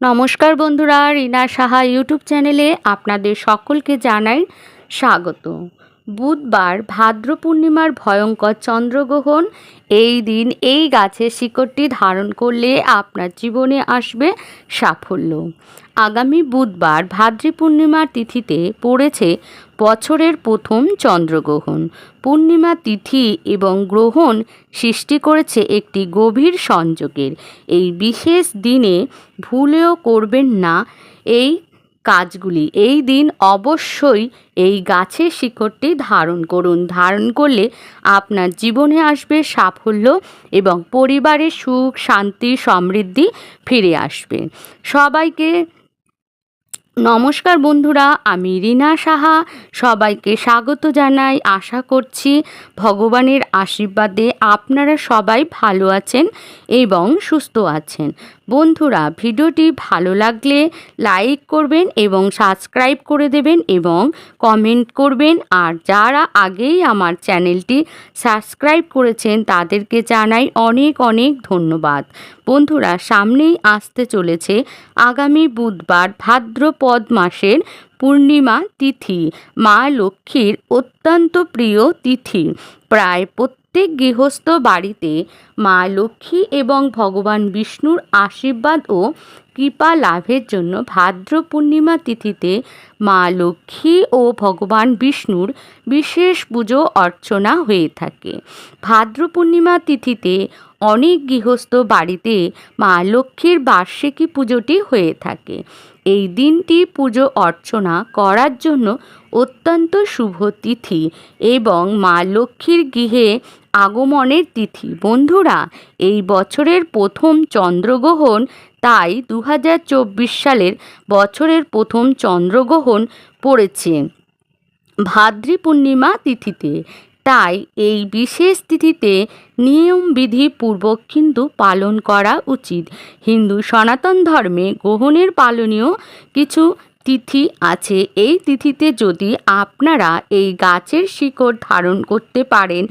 নমস্কার বন্ধুরা, রিনা সাহা ইউটিউব চ্যানেলে আপনাদের সকলকে জানাই স্বাগত। বুধবার ভাদ্র পূর্ণিমার ভয়ঙ্কর চন্দ্রগ্রহণ এই দিন এই গাছের শিকড়টি ধারণ করলে আপনার জীবনে আসবে সাফল্য। আগামী বুধবার ভাদ্রী পূর্ণিমার তিথিতে পড়েছে বছরের প্রথম চন্দ্রগ্রহণ। পূর্ণিমা তিথি এবং গ্রহণ সৃষ্টি করেছে একটি গভীর সংযোগের। এই বিশেষ দিনে ভুলেও করবেন না এই কাজগুলি। এই দিন অবশ্যই এই গাছের শিকড়টি ধারণ করুন। ধারণ করলে আপনার জীবনে আসবে সাফল্য এবং পরিবারের সুখ, শান্তি, সমৃদ্ধি ফিরে আসবে। সবাইকে নমস্কার বন্ধুরা, আমি রিনা সাহা। সবাইকে স্বাগত জানাই। আশা করছি ভগবানের আশীর্বাদে আপনারা সবাই ভালো আছেন এবং সুস্থ আছেন। বন্ধুরা, ভিডিওটি ভালো লাগলে লাইক করবেন এবং সাবস্ক্রাইব করে দেবেন এবং কমেন্ট করবেন। আর যারা আগেই আমার চ্যানেলটি সাবস্ক্রাইব করেছেন, তাদেরকে জানাই অনেক অনেক ধন্যবাদ। বন্ধুরা, সামনেই আসতে চলেছে আগামী বুধবার ভাদ্রপদ মাসের পূর্ণিমা তিথি। মা লক্ষ্মীর অত্যন্ত প্রিয় তিথি। প্রায় প্রত্যেক গৃহস্থ বাড়িতে মা লক্ষ্মী এবং ভগবান বিষ্ণুর আশীর্বাদ ও কৃপা লাভের জন্য ভাদ্র পূর্ণিমা তিথিতে মা লক্ষ্মী ও ভগবান বিষ্ণুর বিশেষ পুজো অর্চনা হয়ে থাকে। ভাদ্র পূর্ণিমা তিথিতে অনেক গৃহস্থ বাড়িতে মা লক্ষ্মীর বার্ষিকী পুজোটি হয়ে থাকে। এই দিনটি পুজো অর্চনা করার জন্য অত্যন্ত শুভ তিথি এবং মা লক্ষ্মীর গৃহে আগমনের তিথি। বন্ধুরা, এই বছরের প্রথম চন্দ্রগ্রহণ, তাই দু হাজার চব্বিশ সালের বছরের প্রথম চন্দ্রগ্রহণ পড়েছে। ভাদ্রী পূর্ণিমা তিথিতে তাই এই বিশেষ তিথিতে নিয়মবিধি পূর্বক কিন্তু পালন করা উচিত। হিন্দু সনাতন ধর্মে গ্রহণের পালনীয় কিছু তিথি আছে। এই তিথিতে যদি আপনারা এই গাছের শিকড় ধারণ করতে পারেন,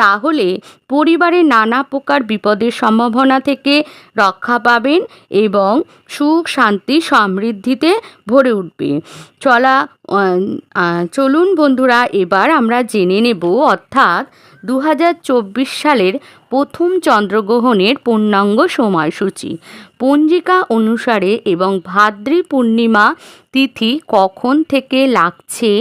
তাহলে পরিবারে নানা প্রকার বিপদের সম্ভাবনা থেকে রক্ষা পাবেন এবং সুখ, শান্তি, সমৃদ্ধিতে ভরে উঠবে। চলা চলুন বন্ধুরা, এবার আমরা জেনে নেব, অর্থাৎ দু হাজার চব্বিশ সালের প্রথম চন্দ্রগ্রহণের পূর্ণাঙ্গ সময়সূচি। পঞ্জিকা অনুসারে এবং ভাদ্রী পূর্ণিমা তিথি কখন থেকে লাগছে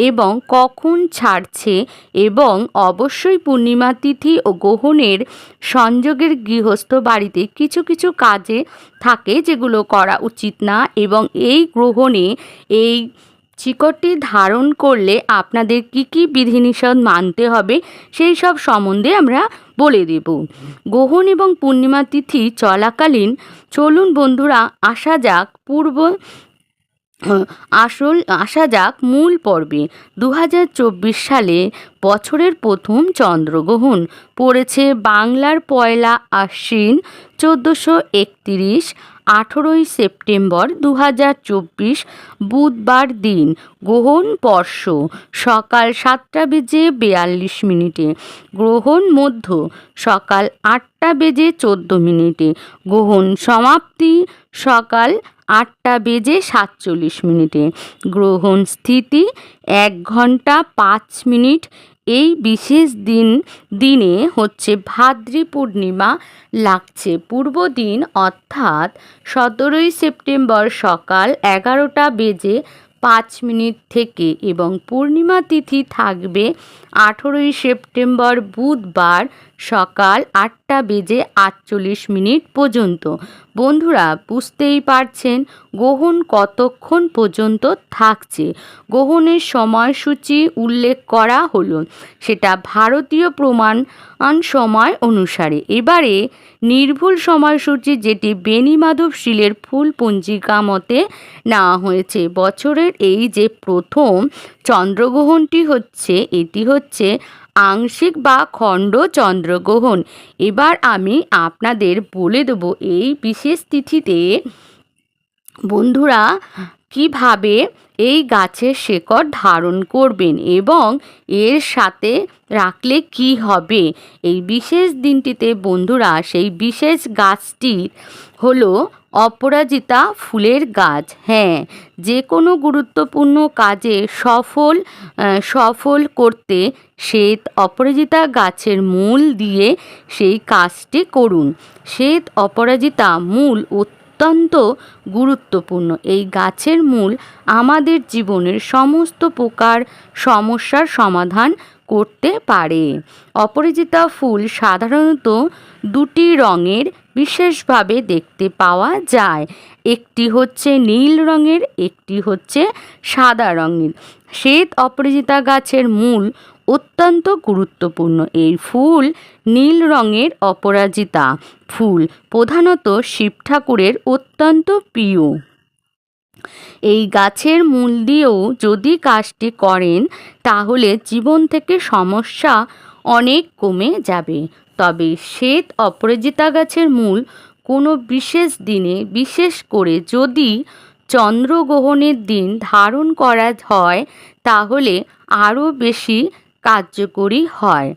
এবং কখন ছাড়ছে এবং অবশ্যই পূর্ণিমা তিথি ও গ্রহণের সংযোগের গৃহস্থ বাড়িতে কিছু কিছু কাজে থাকে যেগুলো করা উচিত না এবং এই গ্রহণে এই শিকড়টি ধারণ করলে আপনাদের কি কি বিধিনিষেধ মানতে হবে সেই সব সম্বন্ধে আমরা বলে দেব। গ্রহণ এবং পূর্ণিমা তিথি চলাকালীন চলুন বন্ধুরা, আসা যাক পূর্ব, আসল, আসা যাক মূল পর্বে। দু হাজার চব্বিশ সালে বছরের প্রথম চন্দ্রগ্রহণ পড়েছে বাংলার পয়লা আশ্বিন চোদ্দোশো আঠেরোই সেপ্টেম্বর দু হাজার চব্বিশ বুধবার দিন, গ্রহণ বর্ষ সকাল সাতটা বেজে বেয়াল্লিশ মিনিটে, গ্রহণ মধ্য, সকাল আটটা বেজে চোদ্দ মিনিটে, গ্রহণ সমাপ্তি, সকাল আটটা বেজে সাতচল্লিশ মিনিটে, গ্রহণ স্থিতি এক ঘণ্টা পাঁচ মিনিট এই বিশেষ দিন, দিনে হচ্ছে ভাদ্রী পূর্ণিমা লাগছে। পূর্ব দিন অর্থাৎ সতেরোই সেপ্টেম্বর সকাল এগারোটা বেজে পাঁচ মিনিট থেকে এবং পূর্ণিমা তিথি থাকবে আঠেরোই সেপ্টেম্বর বুধবার সকাল আটটা বেজে আটচল্লিশ মিনিট পর্যন্ত। বন্ধুরা, বুঝতেই পারছেন গ্রহণ কতক্ষণ পর্যন্ত থাকছে। গ্রহণের সময়সূচি উল্লেখ করা হলো। সেটা ভারতীয় প্রমাণ সময় অনুসারে। এবারে নির্ভুল সময়সূচি যেটি বেণীমাধব শিলের ফুল পঞ্জিকা মতে নেওয়া হয়েছে। বছরের এই যে প্রথম চন্দ্রগ্রহণটি হচ্ছে, এটি হচ্ছে আংশিক বা খণ্ড চন্দ্রগ্রহণ। এবার আমি আপনাদের বলে দেবো এই বিশেষ তিথিতে বন্ধুরা কীভাবে এই গাছের শেকড় ধারণ করবেন এবং এর সাথে রাখলে কি হবে? এই বিশেষ দিনটিতে বন্ধুরা সেই বিশেষ গাছটি হলো অপরাজিতা ফুলের গাছ। হ্যাঁ যে কোনো গুরুত্বপূর্ণ কাজে সফল সফল করতে শ্বেত অপরাজিতা গাছের মূল দিয়ে সেই কাজটি করুন। শ্বেত অপরাজিতা মূল অত্যন্ত গুরুত্বপূর্ণ। এই গাছের মূল আমাদের জীবনের সমস্ত প্রকার সমস্যার সমাধান করতে পারে। অপরাজিতা ফুল সাধারণত দুটি রঙের বিশেষভাবে দেখতে পাওয়া যায়। একটি হচ্ছে নীল রঙের, একটি হচ্ছে সাদা রঙের। শ্বেত অপরাজিতা গাছের মূল অত্যন্ত গুরুত্বপূর্ণ। এই ফুল নীল রঙের অপরাজিতা ফুল, প্রধানত শিব ঠাকুরের অত্যন্ত প্রিয়। এই গাছের মূল দিয়েও যদি কাজটি করেন, তাহলে জীবন থেকে সমস্যা অনেক কমে যাবে। তবে শ্বেত অপরাজিতা গাছের মূল কোনো বিশেষ দিনে বিশেষ করে যদি চন্দ্রগ্রহণের দিন ধারণ করা হয়, তাহলে আরও বেশি কার্যকরী হয়।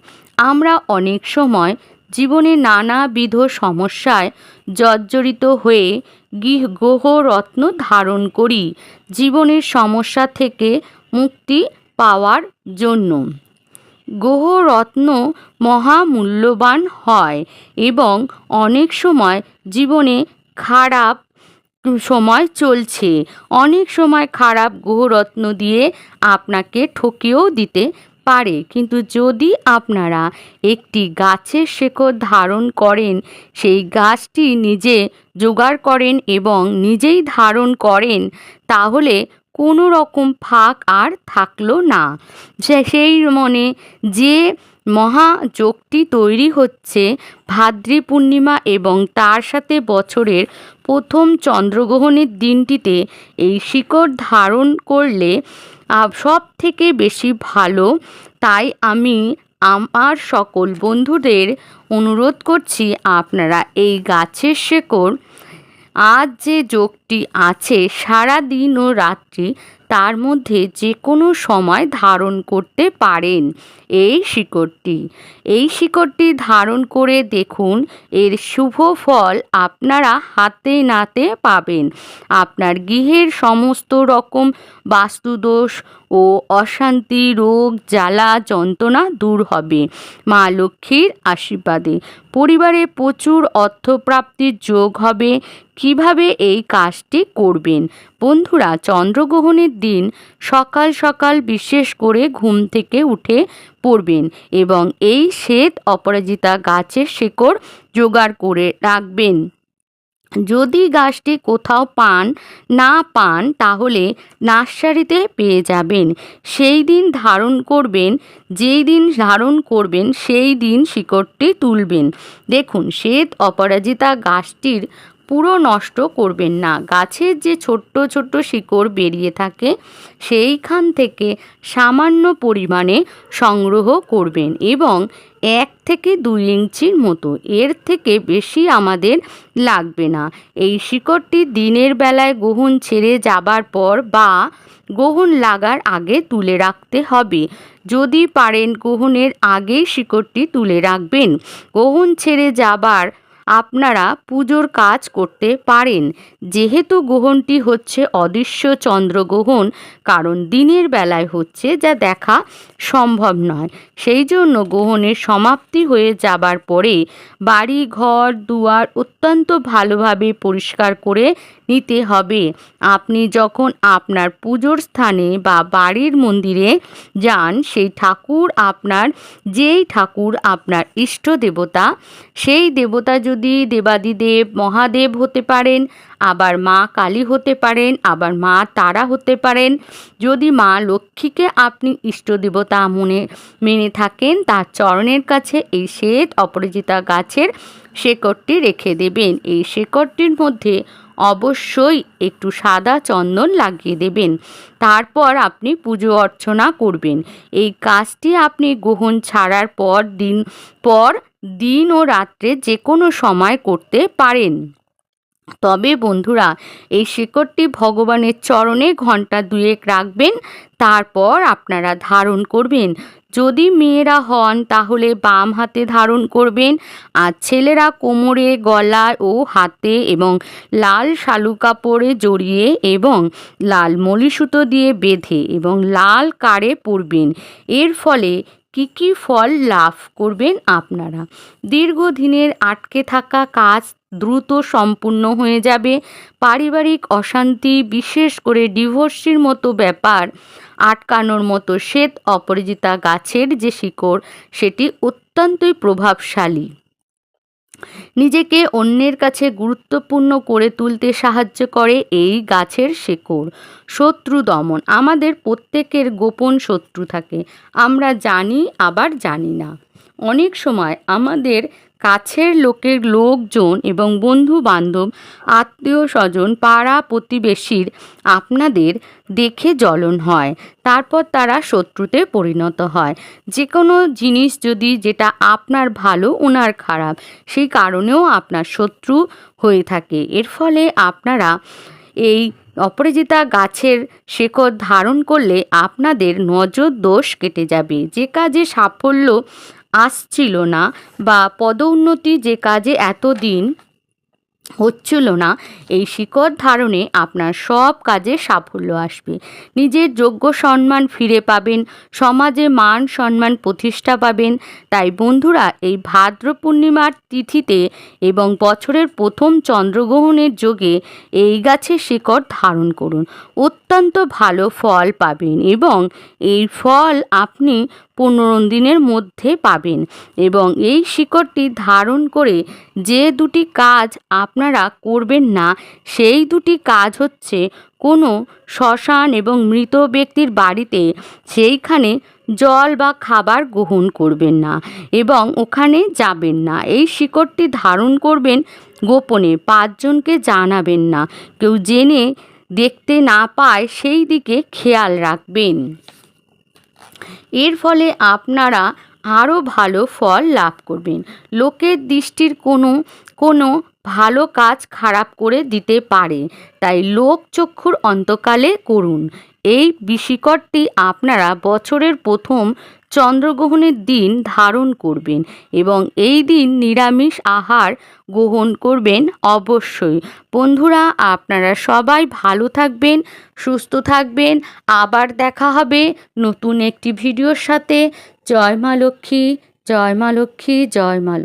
আমরা অনেক সময় জীবনে নানাবিধ সমস্যায় জর্জরিত হয়ে গৃহ গ্রহরত্ন ধারণ করি, জীবনের সমস্যা থেকে মুক্তি পাওয়ার জন্য। গ্রহরত্ন মহামূল্যবান হয় এবং অনেক সময় জীবনে খারাপ সময় চলছে। অনেক সময় খারাপ গ্রহরত্ন দিয়ে আপনাকে ঠকিয়েও দিতে পারে। কিন্তু যদি আপনারা একটি গাছের শেকড় ধারণ করেন, সেই গাছটি নিজে জোগাড় করেন এবং নিজেই ধারণ করেন, তাহলে কোনো রকম ফাঁক আর থাকল না। সেই মনে যে মহাযোগটি তৈরি হচ্ছে, ভাদ্রী পূর্ণিমা এবং তার সাথে বছরের প্রথম চন্দ্রগ্রহণের দিনটিতে এই শিকড় ধারণ করলে সব থেকে বেশি ভালো। তাই আমি আমার সকল বন্ধুদের অনুরোধ করছি, আপনারা এই গাছের শেকড় আজ যে যোগটি আছে সারা দিন ও রাত্রি, তার মধ্যে যে কোনো সময় ধারণ করতে পারেন এই শিকড়টি। এই শিকড়টি ধারণ করে দেখুন, এর শুভ ফল আপনারা হাতে নাতে পাবেন। আপনার গৃহের সমস্ত রকম বাস্তুদোষ ও অশান্তি, রোগ, জ্বালা, যন্ত্রণা দূর হবে। মা লক্ষ্মীর আশীর্বাদে। পরিবারে প্রচুর অর্থপ্রাপ্তির যোগ হবে। কীভাবে এই কাজটি করবেন? বন্ধুরা, চন্দ্রগ্রহণের দিন সকাল সকাল বিশেষ করে ঘুম থেকে উঠে পড়বেন এবং এই শ্বেত অপরাজিতা গাছের শেকড় জোগাড় করে রাখবেন। যদি গাছটি কোথাও পান, না পান, তাহলে নার্সারিতে পেয়ে যাবেন। সেই দিন ধারণ করবেন, যেই দিন ধারণ করবেন, সেই দিন শিকড়টি তুলবেন। দেখুন, শ্বেত অপরাজিতা গাছটির পুরো নষ্ট করবেন না। গাছের যে ছোট্ট ছোট্ট শিকড় বেরিয়ে থাকে, সেইখান থেকে সামান্য পরিমাণে সংগ্রহ করবেন এবং এক থেকে দুই ইঞ্চির মতো। এর থেকে বেশি আমাদের লাগবে না। এই শিকড়টি দিনের বেলায় গ্রহণ ছেড়ে যাবার পর বা গ্রহণ লাগার আগে তুলে রাখতে হবে। যদি পারেন গ্রহণের আগেই শিকড়টি তুলে রাখবেন। গ্রহণ ছেড়ে যাবার আপনারা পুজোর কাজ করতে পারেন। যেহেতু গ্রহণটি হচ্ছে অদৃশ্য চন্দ্রগ্রহণ কারণ দিনের বেলায় হচ্ছে যা দেখা সম্ভব নয়। সেই জন্য গ্রহণের সমাপ্তি হয়ে যাবার পরে বাড়ি ঘর দুয়ার অত্যন্ত ভালোভাবে পরিষ্কার করে নিতে হবে। আপনি যখন আপনার পুজোর স্থানে বা বাড়ির মন্দিরে যান, সেই ঠাকুর আপনার, যেই ঠাকুর আপনার ইষ্ট দেবতা, সেই দেবতা যদি দেবাদিদেব, মহাদেব হতে পারেন, আবার মা কালী হতে পারেন, আবার মা তারা হতে পারেন, যদি মা লক্ষ্মীকে আপনি ইষ্ট দেবতা মনে, মেনে থাকেন, তার চরণের কাছে এই শ্বেত অপরাজিতা গাছের শেকড়টি রেখে দেবেন। এই শেকড়টির মধ্যে অবশ্যই একটু সাদা চন্দন লাগিয়ে দেবেন। তারপর আপনি পুজো অর্চনা করবেন। এই কাজটি আপনি গ্রহণ ছাড়ার পর দিন পর দিন ও রাত্রে যে কোনো সময় করতে পারেন। তবে বন্ধুরা, এই শিকড়টি ভগবানের চরণে ঘণ্টা দুয়েক রাখবেন, তারপর আপনারা ধারণ করবেন। যদি মেয়েরা হন, তাহলে বাম হাতে ধারণ করবেন, আর ছেলেরা কোমরে, গলায় ও হাতে এবং লাল শালু কাপড়ে জড়িয়ে এবং লাল মলিসুতো দিয়ে বেঁধে এবং লাল কারে পরবেন। এর ফলে কি কি ফল লাভ করবেন আপনারা? দীর্ঘদিনের আটকে থাকা কাজ দ্রুত সম্পূর্ণ হয়ে যাবে। পারিবারিক অশান্তি, বিশেষ করে ডিভোর্সির মতো ব্যাপার, আটকানোর মতো শ্বেত অপরাজিতা গাছের যে শিকড়, সেটি অত্যন্তই প্রভাবশালী। নিজেকে অন্যের কাছে গুরুত্বপূর্ণ করে তুলতে সাহায্য করে এই গাছের শেকড়। শত্রু দমন, আমাদের প্রত্যেকের গোপন শত্রু থাকে। আমরা জানি, আবার জানি না। অনেক সময় আমাদের কাছের লোকের লোকজন এবং বন্ধু বান্ধব আত্মীয় স্বজন পাড়া প্রতিবেশীর আপনাদের দেখে জ্বলন হয়। তারপর তারা শত্রুতে পরিণত হয়। যে কোনো জিনিস যদি যেটা আপনার ভালো ওনার খারাপ, সেই কারণেও আপনার শত্রু হয়ে থাকে। এর ফলে আপনারা এই অপরাজিতা গাছের শেকড় ধারণ করলে আপনাদের নজর দোষ কেটে যাবে। যে কাজে সাফল্য আসছিল না বা পদোন্নতি যে কাজে এতদিন হচ্ছিল না, এই শিকড় ধারণে আপনার সব কাজে সাফল্য আসবে। নিজের যোগ্য সম্মান ফিরে পাবেন, সমাজে মান সম্মান প্রতিষ্ঠা পাবেন। তাই বন্ধুরা, এই ভাদ্র পূর্ণিমার তিথিতে এবং বছরের প্রথম চন্দ্রগ্রহণের যোগে এই গাছের শিকড় ধারণ করুন। অত্যন্ত ভালো ফল পাবেন এবং এই ফল আপনি পনেরো দিনের মধ্যে পাবেন এবং এই শিকড়টি ধারণ করে যে দুটি কাজ আপনারা করবেন না, সেই দুটি কাজ হচ্ছে কোনো শ্মশান এবং মৃত ব্যক্তির বাড়িতে সেইখানে জল বা খাবার গ্রহণ করবেন না এবং ওখানে যাবেন না। এই শিকড়টি ধারণ করবেন গোপনে, পাঁচজনকে জানাবেন না। কেউ জেনে দেখতে না পায়, সেই দিকে খেয়াল রাখবেন। এর ফলে আপনারা আরও ভালো ফল লাভ করবেন। লোকের দৃষ্টির কোনো কোনো ভালো কাজ খারাপ করে দিতে পারে। তাই লোক চক্ষুর অন্তকালে করুন। এই বিশিকরটি আপনারা বছরের প্রথম চন্দ্রগ্রহণের দিন ধারণ করবেন এবং এই দিন নিরামিষ আহার গ্রহণ করবেন অবশ্যই। বন্ধুরা, আপনারা সবাই ভালো থাকবেন, সুস্থ থাকবেন। আবার দেখা হবে নতুন একটি ভিডিওর সাথে। জয় মা লক্ষ্মী, জয় মা লক্ষ্মী, জয় মা